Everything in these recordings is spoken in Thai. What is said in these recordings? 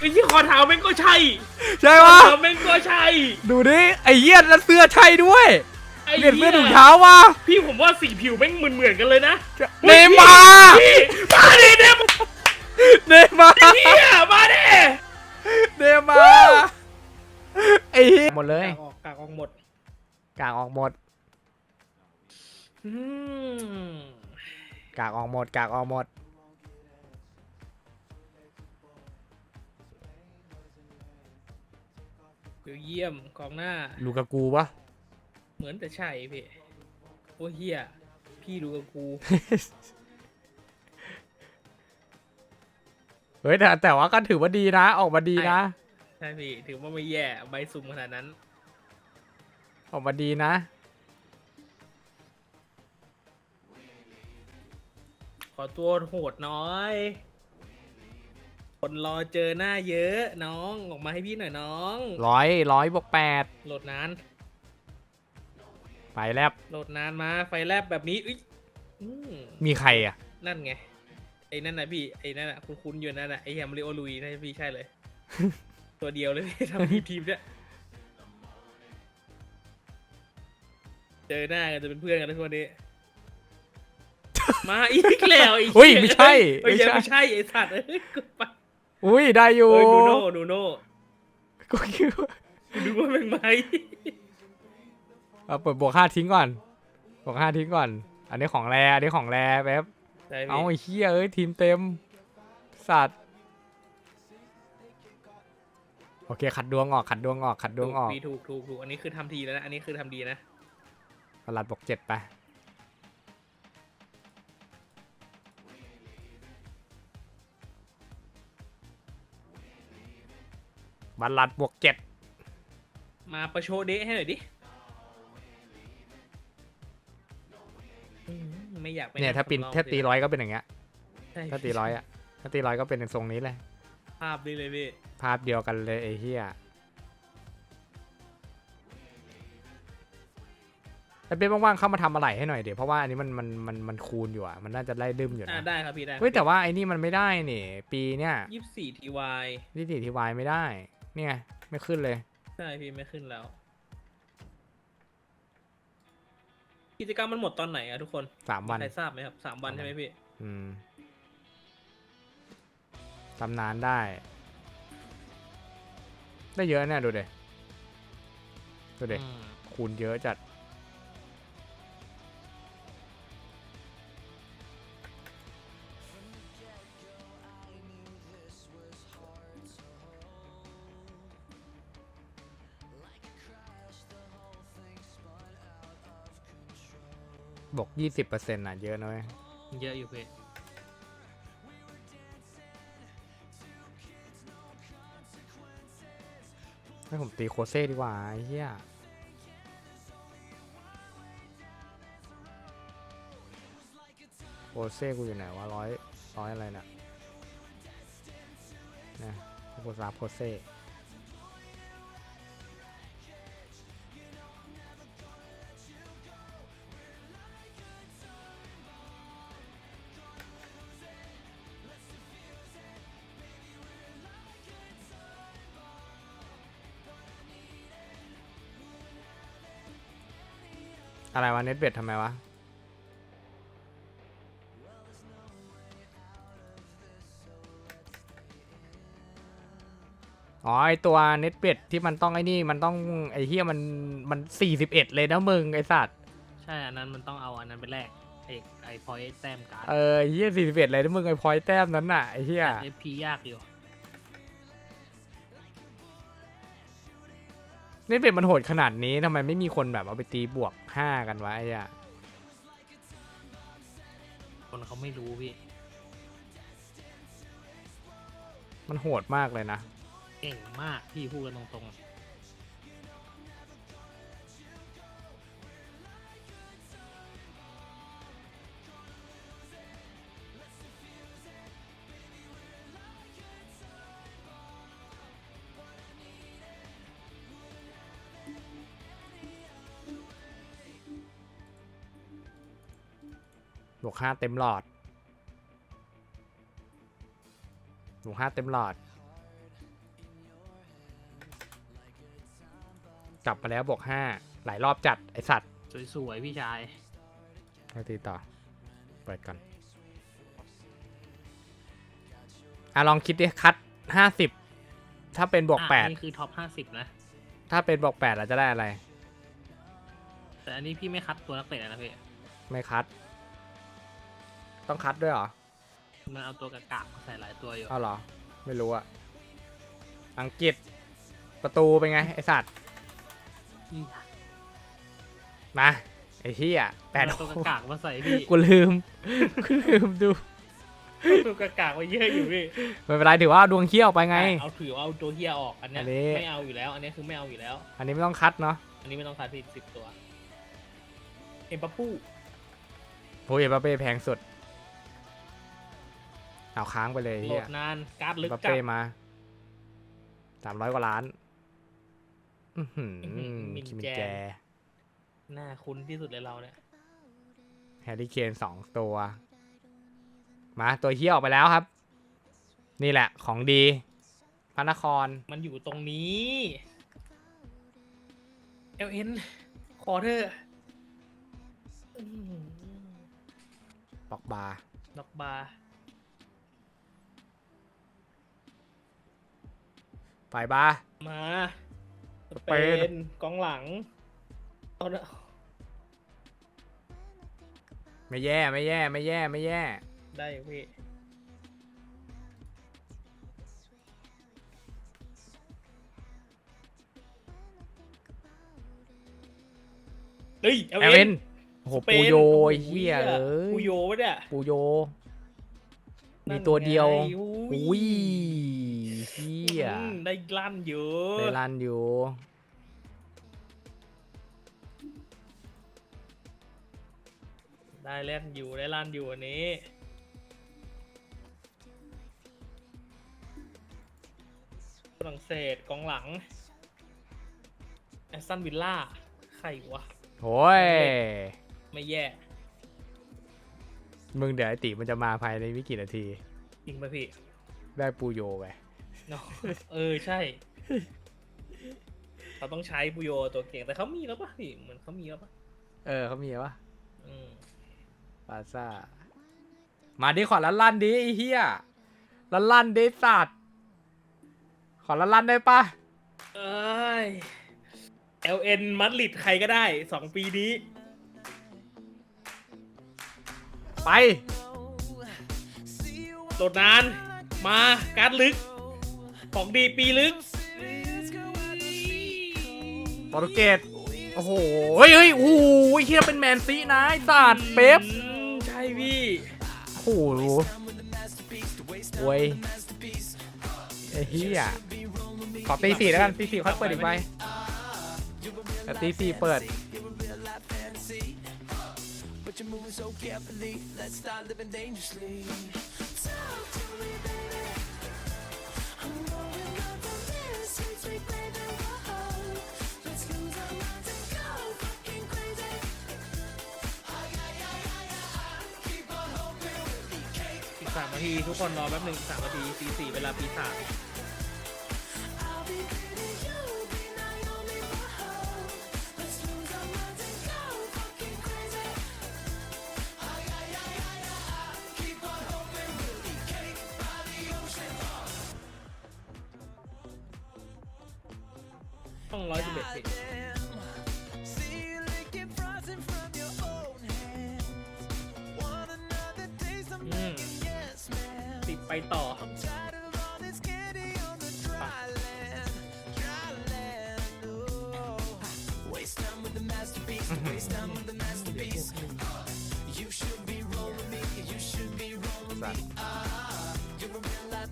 ไอ้ที่คอเท้าแม่งก็ใช่ใช่คอปะเท้าแม่งก็ใช่ ดูดิไอ้เหี้ยแล้วเสื้อใช่ด้วยไอ้เปลี่ยนเสื้อหี้ถุงเท้าวะพี่ผมว่าสีผิวแม่งเหมือนเหมือนๆกันเลยนะเนย์มาร์พี่มาดิเนย์มาร์เนย์มาร์เฮียมาดิเนย์มาร์ไอ้เหี้ยหมดเลยกากออกกากออกหมดกากออกหมดอืมกากออกหมดกากออกหมด เดี๋ยวเยี่ยมกองหน้า ลูกากูปะเหมือนแต่ใช่พี่โอ้เฮียพี่ดูกับกู เฮ้ยแต่แต่ว่าก็ถือว่าดีนะ ออกมาดีนะ ใช่พี่ถือว่าไม่แย่ใบสุ่มขนาดนั้น ออกมาดีนะ ขอตัวโหดน้อย คนรอเจอหน้าเยอะน้องออกมาให้พี่หน่อยน้อง ร้อยร้อยบวกแปดโหลดนาน ไปแลบโหลดนานมาไฟแลบแบบนี้อุ๊ยอืมมีใครอะ นั่นไง ไอ้นั่นนะพี่ไอ้นั่นน่ะคุณคุณอยู่นั่นน่ะไอ้แฮมริโอลุยนะพี่ใช่เลย ตัวเดียวเลยพี่ทำทีมทีมเนี่ยเจอหน้ากันจะเป็นเพื่อนกันทุกวันนี้ มาอีกแล้วไอ้อุ้ยเหี้ไม่ใช่เอ้ยไม่ยังใช่ ไม่ใช่ไอ้สัตว์เอ้ยกูไป อุ้ยได้อยู่เอ้ยดูโน่ดูโน่กูคิดว่าดูว่าเป็นไหมเอาเปิดบวกห้าทิ้งก่อน บวกห้าทิ้งก่อน อันนี้ของแรอันนี้ของแรแป๊บใช่เอาพี่ไอ้เหี้ยเอ้ยทีมเต็ม สัตว์ โอเคขัดดวงออกขัดดวงออกขัดดวงออกพี่ถูกถูกถูกอันนี้คือทำทีแล้วนะ อันนี้คือทำดีนะ ประหลัดบวกเจ็ดไป บัลลัดบวกเจ็ดมาประโชว์เดะให้หน่อยดิอืมไม่อยากไปเนี่ยถ้าปีนสำรองถ้าตีสิร้อยก็เป็นอย่างเงี้ยใช่ถ้าตีร้อยอะถ้าตีร้อยก็เป็นในทรงนี้เลยภาพนี้เลยพี่ภาพเดียวกันเลยไอ้เหี้ยไอ้เป๊ะว่างๆเข้ามาทำอะไรให้หน่อยเดี๋ยวเพราะว่าอันนี้มันมันมันมันคูณอยู่อะมันน่าจะไล่ดึมอยู่อ่านะได้ครับพี่ได้เฮ้ยแต่ว่าไอ้นี่มันไม่ได้นี่ ปีเนี้ยยี่สิบสี่ทีวาย นิติทีวายไม่ได้ เนี่ยไม่ขึ้นเลย ใช่พี่ไม่ขึ้นแล้ว กิจกรรมมันหมดตอนไหนอะทุกคนสามวันใครทราบไหมครับสามวันสามวันใช่ไหมพี่ อืมตำนานได้ ได้เยอะเนี่ยดูเดดูเดอืมคูณเยอะจัด ยี่สิบเปอร์เซ็นต์อะเยอะน้อยเยอะอยู่พี่ให้ผมตีโคเซ่ดีกว่าไอ้เหี้ยโคเซ่กูอยู่ไหนวะร้อยร้อยอะไรน่ะนะให้กูซับโคเซ่ อะไรวะเน็ตเบ็ดทำไมวะ อ๋อไอตัวเน็ตเบ็ดที่มันต้องไอ้นี่มันต้องไอ้เฮียมันมันสี่สิบเอ็ดเลยนะมึงไอสัตว์ ใช่อันนั้นมันต้องเอาอันนั้นเป็นแรกไอ้ไอ้พอยแต้มการ์ดเออเฮียสี่สิบเอ็ดเลยนะมึงไอพอยแต้มนั้นน่ะไอเฮีย เอฟพียากอยู่ น็ตเบ็ดมันโหดขนาดนี้ทำไมไม่มีคนแบบเอาไปตีบวกห้ากันวะไอ้เหี้ยคนเขาไม่รู้พี่มันโหดมากเลยนะ เก่งมากพี่พูดกันตรงๆ บวกห้าเต็มหลอดบวกห้าเต็มหลอด กลับมาแล้วบวกห้าหลายรอบจัดไอสัตว์สวยๆพี่ชายมาตีต่อ เปิดก่อนอะลองคิดดิคัดห้าสิบถ้าเป็นบวกแปดนี่คือท็อปห้าสิบนะ ถ้าเป็นบวกแปดเราจะได้อะไร แต่อันนี้พี่ไม่คัดตัวนักเตะนะพี่ ไม่คัด ต้องคัดด้วยเหรอมันเอาตัวกากๆมาใส่หลายตัวอยู่เอาเหรอ ไม่รู้อะอังกฤษประตูเป็นไง ไอสัตว์นี่มา ไอเฮียแปดมันเอาตัวกากๆมาใส่พี่กูลืม กูลืมดูตัวกากๆมาเยอะอยู่พี่ไม่เป็นไรถือว่าดวงเขี้ยวไปไง เอาถือว่าเอาตัวเฮียออกอันเนี้ยอันนี้ ไม่เอาอยู่แล้ว อันเนี้ยคือไม่เอาอยู่แล้ว อันนี้ไม่ต้องคัดเนาะอันนี้ไม่ต้องคัดพี่สิบตัว เอ็มปาปูโอ้ยเอ็มบัปเป้แพงสุด เอาค้างไปเลยโหลเฮียดนานการ์ดลึกบัปจัเป้ดมาสามร้อยกว่าล้าน อือหืออื้อหือมินคิมินแจ แจ หน้าคุ้นที่สุดเลยเราเนี่ย แฮร์รี่เคนสองตัว มาตัวเฮี้ยออกไปแล้วครับ นี่แหละของดีพระนคร มันอยู่ตรงนี้เอลเอ็นคอเธอร์อื้อหือปอกบาร์ดอกบาร์ ไฟบาร์มาสสเปเปนนกองหลังเอาละไม่แย่ไม่แย่ไม่แย่ไม่แย่ ได้อยู่พี่เฮ้ยเอลเอลเอ็เอ็นนโอ้โหสเปปูนโยโอ้โหไอ้เฮียเอ้ยปูโยวะเนี่ยปูโย มีนั่นตัวเดียวไงอุ้ยเฮี ยอืมได้ลั่นเยอะได้ลันอยู่ได้เล่นอยู่ได้ลั่นอยู่อันนี้ ฝรั่งเศสกองหลังแอสตันวิลล่าใครวะโอ้ย ไม่แย่ มึงเดี๋ยวไอติมันจะมาภายในไม่กี่นาที จริงป่ะพี่ได้ปูโยไป เนาะเออใช่ เขาต้องใช้ปุโยตัวเก่งแต่เขามีแล้วป่ะพี่เหมือนเขามีแล้วป่ะเออเขามีปะอืมปาซ่า มาดิขอละลั่นดิไอ้เหี้ยละลั่นดิสัตว์ขอละลั่นได้ปะเอ้ย LN มัดริดใครก็ได้สองปีนี้ ไปโหลดนาน มาการ์ดลึก ของดีปีลึกโปรตุเกสโอ้โห เฮ้ยเฮ้ยโอ้โหเฮียเป็นแมนซีนะไอ้สัตว์เป๊ปอืมใช่พี่โอ้โหโว้ยไอ้เหี้ยขอตีสี่แล้วกันตีสี่ค่อยเปิดอีกใบแต่ตีสี่เปิด นาทีทุกคนรอแป๊บหนึ่งสามนาทีตีสี่เวลาปีศาจต้องร้อยสิบเอ็ดสิ ไปต่อ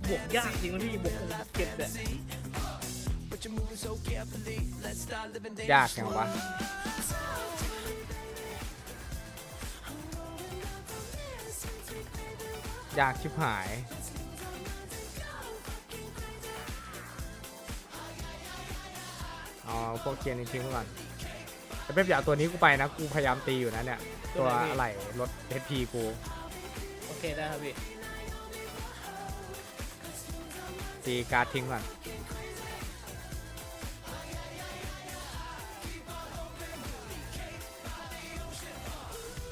บวกยากจริงนะพี่บวกหกเจ็ดเนี่ยากยังวะยากชิบหาย เอาพวกเทียนี้ทิ้งไว้ก่อนแต่เป๊ปอยากตัวนี้กูไปนะ กูพยายามตีอยู่นะเนี่ย ตัวอะไรรถ HP กู โอเคได้ครับพี่ตีการ์ทิ้งก่อน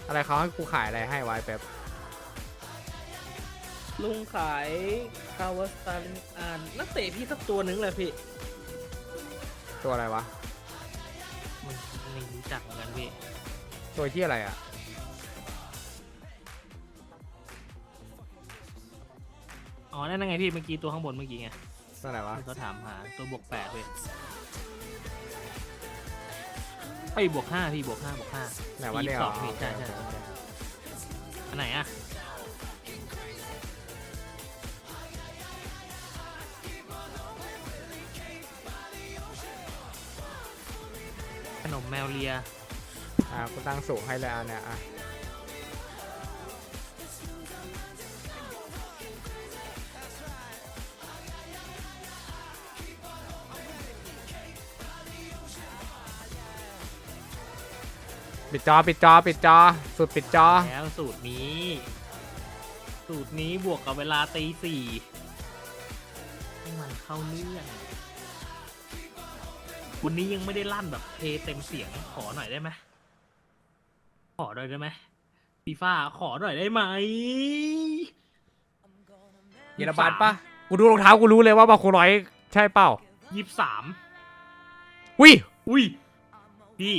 อะไรเขาให้กูขายอะไรให้ไว้เป๊ปลุงขายคาวสตันอ่านนักเตะพี่สักตัวหนึ่งเลยพี่ ตัวอะไรวะ มันไม่รู้จักเหมือนกันพี่ตัวที่อะไรอะ อ๋อนั่นไงพี่เมื่อกี้ตัวข้างบนเมื่อกี้ไงตัวไหนวะ ที่เขาถามหาตัวบวกแปดพี่ไอ้ยบวกห้าพี่บวกห้าบวกห้าไหนวะเนี่ยยี่สิบสองอ๋อพี่ใช่โอเคใช่โอเคอันไหนอะ นมแมวเลีย อะกูตั้งสูงให้เลยอะเนี่ยอะปิดจอปิดจอปิดจอสุดปิดจอ แล้วสูตรนี้ สูตรนี้บวกกับเวลาตีสี่ให้มันเข้าเรื่อง วันนี้ยังไม่ได้ลั่นแบบเทเต็มเสียงขอหน่อยได้ไหมขอหน่อยได้ไหมฟีฟ่าขอหน่อยได้ไหมเยอรมันปะกูดูรองเท้ากูรู้เลยว่าบาคูร้อยใช่เปล่ายี่สิบสามวิอุ้ยพี่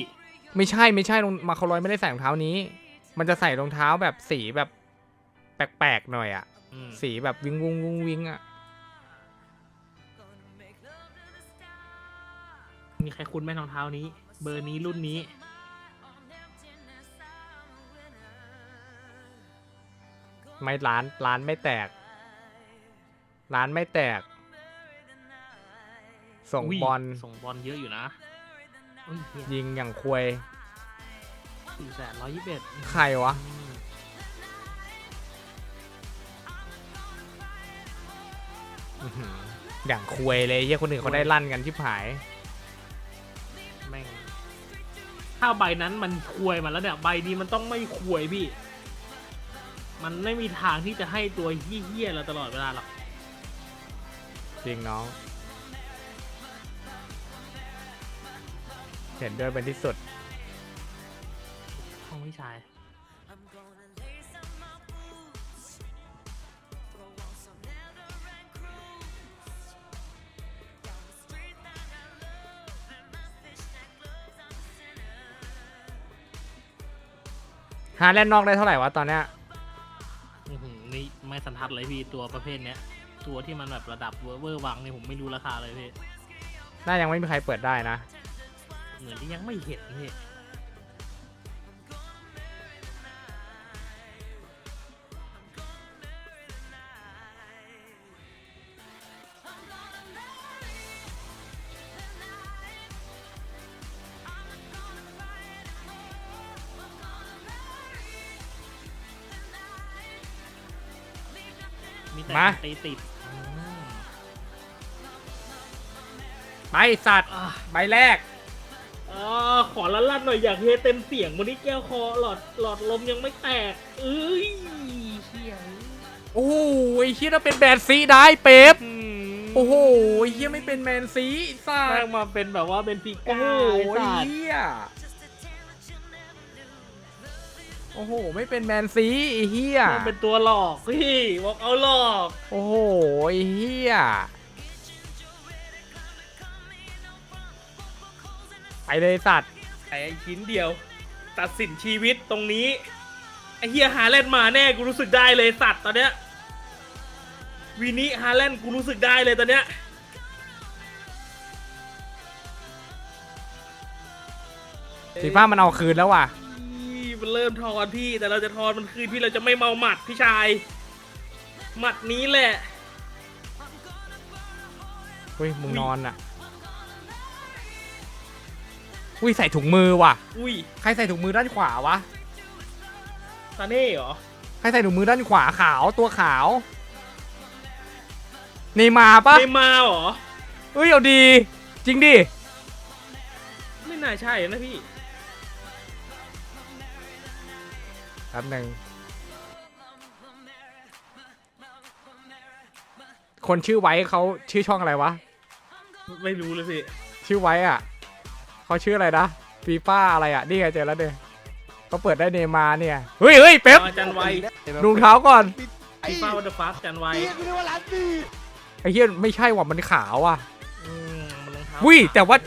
ไม่ใช่ไม่ใช่รองมาคารอยไม่ได้ใส่รองเท้านี้ มันจะใส่รองเท้าแบบสีแบบแปลกๆหน่อยอะอืมสีแบบวิงวุงวุงวิงอะ มีใครคุ้นไหมรองเท้านี้ เบอร์นี้รุ่นนี้ ไม่ร้านร้านไม่แตก ร้านไม่แตก ส่งยบอลส่งบอลเยอะอยู่นะอุ้ยยิงอย่างควยสี่แสนร้อยยี่สิบเอ็ดใครวะ อื้อหืออย่างควยเลยเฮียคนอื่นเขาได้ลั่นกันชิบหาย ถ้าใบนั้นมันควยมาแล้วเนี่ย ใบนี้มันต้องไม่ควยพี่ มันไม่มีทางที่จะให้ตัวเฮี้ยๆเราตลอดเวลาหรอกจริงน้อง เห็นด้วยเป็นที่สุด ห้องพี่ชาย ฮาแลนด์นอกได้เท่าไหร่วะตอนเนี้ยอื้อหือนี่ไม่สันทัดเลยพี่ตัวประเภทเนี้ย ตัวที่มันแบบระดับเวอร์เวอร์วังนี่ผมไม่รู้ราคาเลยพี่น่ายังไม่มีใครเปิดได้นะ เหมือนที่ยังไม่เห็นพี่ ต่มาตีติดอืมไปสัตว์ อะใบแรก อ่าขอละลั่นหน่อยอยากเฮเต็มเสียงวันนี้แก้วคอหลอดหลอดลมยังไม่แตกเอ้ยเชี่ยโอ้โหไอ้เฮียเราเป็นแมนซีได้เป๊ปอืมโอ้โหไอ้เฮียไม่เป็นแมนซีไอ้สัแม่ตงว์มาเป็นแบบว่าเป็นฟิโอ้ก้าโหไอ้ไอ้สัตว์เฮีย โอ้โห ไม่เป็นแมนซีไอ้เฮียมันเป็นตัวหลอกพี่บอกเอาหลอก โอ้โหไอ้เฮียไปเลยสัตว์แต่ชิ้นเดียว ตัดสินชีวิตตรงนี้ ไอ้เฮียฮาแลนด์มาแน่กูรู้สึกได้เลยสัตว์ตอนเนี้ยวีนี้ฮาแลนด์กูรู้สึกได้เลยตอนเนี้ยสีฟ้ามันเอาคืนแล้วว่ะอีมัน เริ่มทอนพี่ แต่เราจะทอนมันคืนพี่เราจะไม่เมาหมัดพี่ชาย หมัดนี้แหละ เฮ้ยมึงอุ๊ยนอนอะ อุ้ยใส่ถุงมือว่ะ อุ้ยใครใส่ถุงมือด้านขวาวะ ซาเน่เหรอ ใครใส่ถุงมือด้านขวาขาวตัวขาวเนย์มาร์ปะเนย์มาร์เหรอเฮ้ยเอาดี จริงดิ ไม่น่าใช่นะพี่ แป๊บหนึ่งคนชื่อไว้เขาชื่อช่องอะไรวะ ไม่รู้เลยพี่ชื่อไว้อะเขาชื่ออะไรนะฟีฟ่าอะไรอะ นี่ไงเจอแล้วเด้ก็เปิดได้เนย์มาร์เนี่ย เฮ้ยเฮ้ยเป๊ปอาจารย์ไวดูรองเท้าก่อน ไอ้ฟีฟ่าวันเดอร์ฟัสอาจารย์ไวเหี้ยกูเรียกว่าร้านสี่ไอ้เหี้ยไม่ใช่ว่ะมันขาวอะ อืมมันรองเท้าอุ้ยแต่ว่า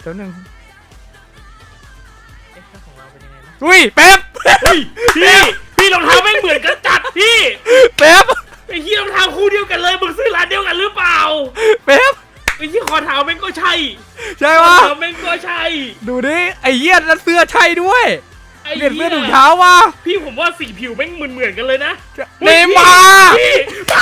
เดี๋ยวหนึงเอ๊ะเจ้าของเราเป็นยังไงนะอุ้ยเป๊ป พี่พี่รองเท้าไม่งเหมือนกันจัดพี่เป๊ปไอ้เหี้ยรองเท้าคู่เดียวกันเลยมึงซื้อร้านเดียวกันหรือเปล่าเป๊ปไอ้เหี้ยคอเท้าแม่งก็ใช่ใช่คอปะเท้าแม่งก็ใช่ดูดิไอ้เหี้ยแล้วเสื้อใช่ด้วยไอ้เปลี่ยนเสื้เหี้อยถุงเท้าวะพี่ผมว่าสีผิวแม่งเหมือนเหมือนๆกันเลยนะเนย์มาร์พี่ม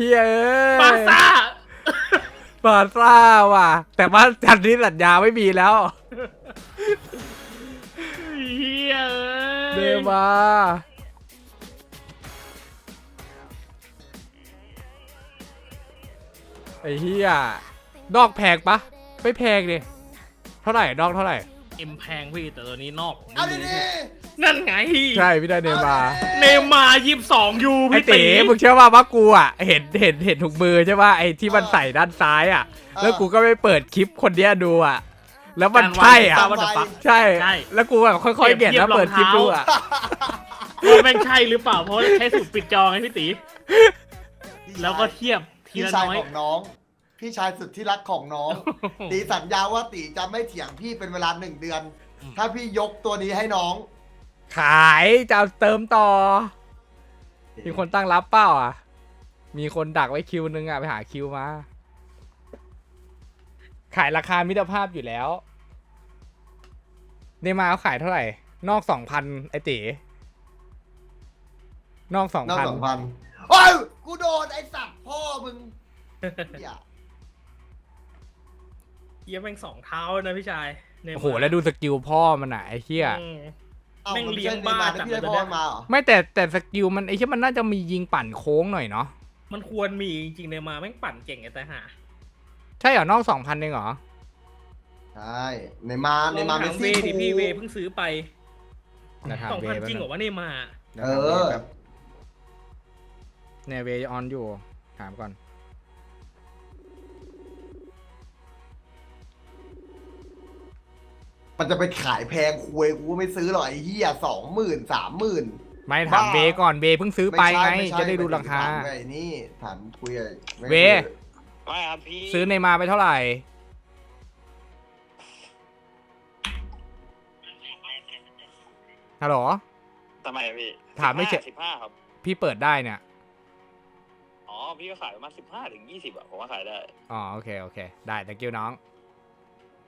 เหี้ยเอ้ยปาซ่าบาซ่าว่ะ แต่ว่าจันนี้สัญญาไม่มีแล้วเหี้ยเนเอ้ยย์มาร์ไอ้เหี้ยดอกแพงปะไม่แพงดิเท่าไหร่ดอกเท่าไหร่ เอ็มแพงพี่แต่ตัวนี้นอกเอาดี นั่นไงใช่พี่ได้เนย์มาร์เนย์มายี่สองยูไอ้พี่ตีตีมึงเชื่อว่าว่ากูอะเห็นเห็นเห็นถุงมือใช่ป่ะไอ้ที่มันใส่ด้านซ้ายอะ แล้วกูก็ไปเปิดคลิปคนเนี้ยดูอะ แล้วมันใช่อะวันเดอร์ฟักใช่ ใช่ แล้วกูแบบค่อยๆเก็บแล้วเปิดคลิปดูอะ ว่าแม่งใช่หรือเปล่า เพราะใช้สูตรปิดจอไงพี่ตีๆแล้วก็เทียบทีพี่ละชายน้อย ของน้อง พี่ชายสุดที่รักของน้อง ตีสัญญาว่าตีจะไม่เถียงพี่เป็นเวลาหนึ่งเดือน ถ้าพี่ยกตัวนี้ให้น้อง ขายจะเอาเติมต่อ มีคนตั้งรับเป้าอะ มีคนดักไว้คิวนึงอะ ไปหาคิวมา ขายราคามิตรภาพอยู่แล้วเนมาเขาขายเท่าไหร่ นอกสองพันไอตีนอกสองน้องพันสองพันโอ้ยกูโดนไอ้สัตว์พ่อมึงอย่าเยี่ยแม่งสองเท้านะพี่ชายเนย์มาโอ้โห แล้วดูสกิลพ่อมันอะไอ้เหี้ยอืมเอาแม่งมันเลี้ยงไม่ใช่บ้าเนย์มาจัดที่พี่ได้เลยพ่อนะมาเหรอไม่แต่แต่สกิลมันไอ้ที่มันน่าจะมียิงปั่นโค้งหน่อยเนาะมันควรมีจริงๆเนย์มาแม่งปั่นเก่งไอ้แต่หา ใช่เหรอนอกสองพันเองเหรอ ใช่เนย์มาเนย์มาลองเมถามสเวซี่ดิพี่เวเพิ่งซื้อไปนะถามสองเวพันย์จริงเหรอวะเนย์มาเออ เนี่ยเวย์ออนอยู่ ถามก่อน มันจะไปขายแพงคุยกูก็ไม่ซื้อหรอกไอ้เหี้ยสองหมื่นสามหมื่น ไม่ถามบ้าเวย์ก่อนเวย์เพิ่งซื้อไปไงจะได้ดูราคา ไอ้นี่ถามคุยอะไม่เวไม่ครับพี่ซื้อในมาไปเท่าไหร่ ฮัลโหล ทำไมอะพี่ถามไม่เฉยสิบห้าครับ พี่เปิดได้เนี่ย อ๋อ พี่ก็ขายประมาณสิบห้าถึงยี่สิบอะผมว่าขายได้ อ๋อ โอเค โอเค ได้ thank you น้อง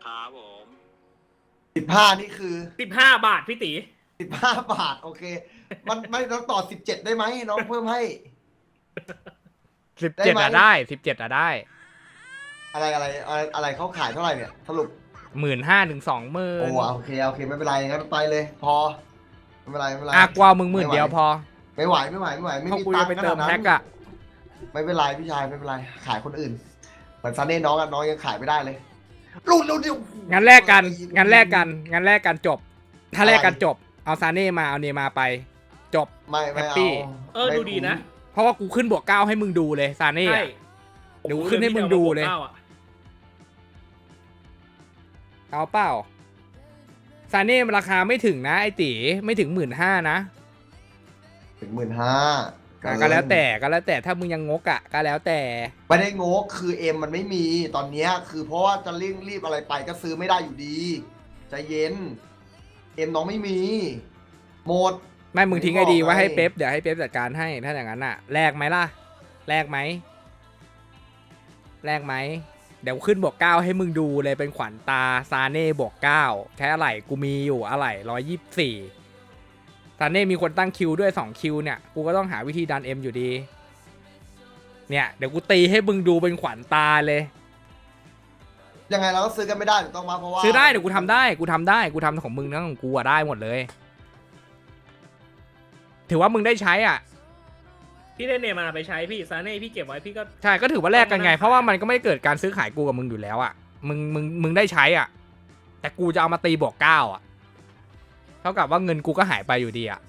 ครับผม สิบห้านี่คือสิบห้าบาทพี่ตีสิบห้าบาท โอเค มันไม่ต้องต่อสิบเจ็ดได้ไหมน้องเพิ่มให้ สิบได้เจ็ดไหม อะได้สิบเจ็ดอะได้อะไรอะไรอะไรอะไรเขาขายเท่าไหร่เนี่ยสรุปหมื่นห้าถึงสองหมื่นโอ้โอเคโอเคไม่เป็นไรงั้นไปเลย พอไม่เป็นไรไม่เป็นไรอะกว่ามึงหมื่นไม่ไหว เดียวพอไม่ไหวไม่ไหวไม่ไหวไม่เพราะมีกูตัจะงค์ไปขเตินามดนั้แพ็กนอะไม่เป็นไรพี่ชายไม่เป็นไรขายคนอื่นเหมือนซันเน่น้องอะน้องยังขายไม่ได้เลย รุ่นรุ่นเดียวงั้นแลกกันงั้นแลกกันงั้นแลกกันจบ ถ้าแลกกันจบ เอาซาเน่มาเอาเนมาไป จบ ไม่ไม่แฮปปี้ เอาเออไม่ดูดีนะเพราะว่ากูขึ้นบวกเก้าให้มึงดูเลยซาเน่ใช่อะเดี๋ยวขึ้นให้มึงดูเลยก้าอะเอาเปล่าซาเน่มันราคาไม่ถึงนะไอตีไม่ถึงหมื่นห้านะ ถึงหมื่นห้า อะก็แล้วแต่ก็แล้วแต่ถ้ามึงยังงกอะก็แล้วแต่ ไม่ได้งกคือเอ็มมันไม่มีตอนเนี้ยคือเพราะว่าจะเร่งรีบอะไรไปก็ซื้อไม่ได้อยู่ดีใจเย็น เอ็มน้องไม่มี หมด ไม่มึงทิ้งไอดีไว้ให้ไม่บอกไงเป๊ปเดี๋ยวให้เป๊ปจัดการให้ถ้าอย่างนั้นอะแลกไหมล่ะแลกไหมแลกไหมเดี๋ยวขึ้นบวกเก้าให้มึงดูเลยเป็นขวัญตาซาเน่บวกเก้าแค่อะไหล่กูมีอยู่อะไหล่ร้อยยี่สิบสี่ ซาเน่มีคนตั้งคิวด้วยสองคิวเนี่ย กูก็ต้องหาวิธีดันเอ็มอยู่ดี เนี่ย เดี๋ยวกูตีให้มึงดูเป็นขวัญตาเลย ยังไงเราก็ซื้อกันไม่ได้ถูกต้องมาเพราะว่าซื้อได้เดี๋ยวกูทำได้ กูทำได้ กูทำของมึงนะของกูอะได้หมดเลย ถือว่ามึงได้ใช้อะ พี่ได้เนย์มาไปใช้พี่ซาเน่พี่เก็บไว้พี่ก็ ใช่ก็ถือว่าแลกกันไงต้องมานั่งเพราะว่ามันก็ไม่ได้เกิดการซื้อขายกูกับมึงอยู่แล้วอะ มึงมึงมึงได้ใช้อะ แต่กูจะเอามาตีบวกเก้าอะเท่ากับว่าเงินกูก็หายไปอยู่ดีอะ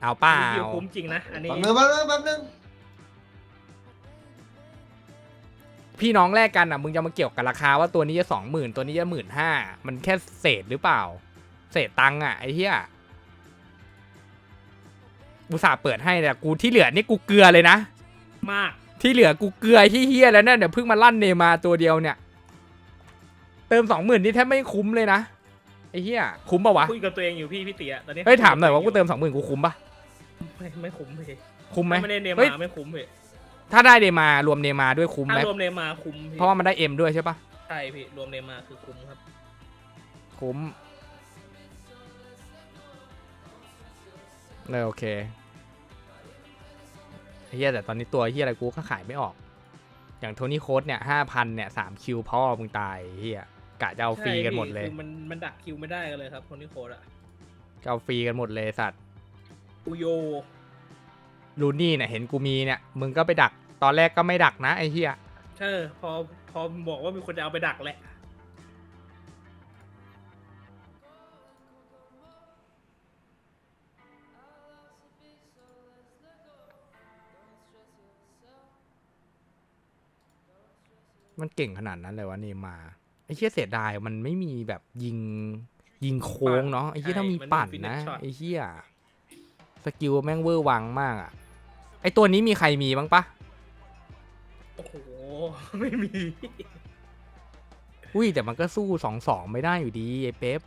เอาเปล่าเดียวคุ้มจริงนะอันนี้แป๊บนึงแป๊บนึงแป๊บนึงพี่น้องแลกกันอะมึงจะมาเกี่ยวกับราคาว่าตัวนี้จะสองหมื่นตัวนี้จะหมื่นห้ามันแค่เศษหรือเปล่า เศษตังค์อะไอ้เหี้ยอุตส่าห์เปิดให้แต่กูที่เหลือนี่กูเกลือเลยนะ มากที่เหลือกูเกลือที่เฮี้ยแล้วเนี่ยเดี๋ยวเพิ่งมาลั่นเนมาตัวเดียวเนี่ย เติมสองหมื่นนี่แทบไม่คุ้มเลยนะไอ้เหี้ยคุ้มปะวะคุยกับตัวเองอยู่พี่พี่เตี๋ยตอนนี้เฮ้ยถามหน่อยว่ากูเติมสองหมื่นกูคุ้มปะไม่ไม่คุ้มพี่คุ้มไหมถ้าไม่ได้เนเฮ้ยมาไม่คุ้มพี่ถ้าได้เนมารวมเนมาด้วยคุ้มไหมถ้ารวมเนมาคุ้มพี่เพราะว่ามันได้เอ็มด้วยใช่ปะใช่พี่รวมเนมาคือคุ้มครับ คุ้มเลยโอเคไอ้เฮียแต่ตอนนี้ตัวเฮียอะไรกูก็ขายไม่ออก อย่างโทนี่โค้ดเนี่ยห้าพันเนี่ยสามคิวพ่อมึงตายเฮีย กะจะเอาฟรีกันหมดเลยใช่พี่คือมันมันดักคิวไม่ได้กันเลยครับ คนที่โคดอะจะเอาฟรีกันหมดเลยสัตว์อุโยลูนี่เนี่ยเห็นกูมีเนี่ย มึงก็ไปดัก ตอนแรกก็ไม่ดักนะไอ้เหี้ยใช่พอพอบอกว่ามีคนจะเอาไปดักแหละ มันเก่งขนาดนั้นเลยวะเนมาร์ไอ้ เหี้ยเสียดายมันไม่มีแบบยิงยิงโค้งเนาะไอ้เหี้ยถ้ามีปั่นนะไอ้เหี้ยสกิลแม่งเวอร์วังมากอะไอ้ตัวนี้มีใครมีบ้างปะโอ้โหไม่มี อุ้ยแต่มันก็สู้สองสองไม่ได้อยู่ดีไอ้เป๊ป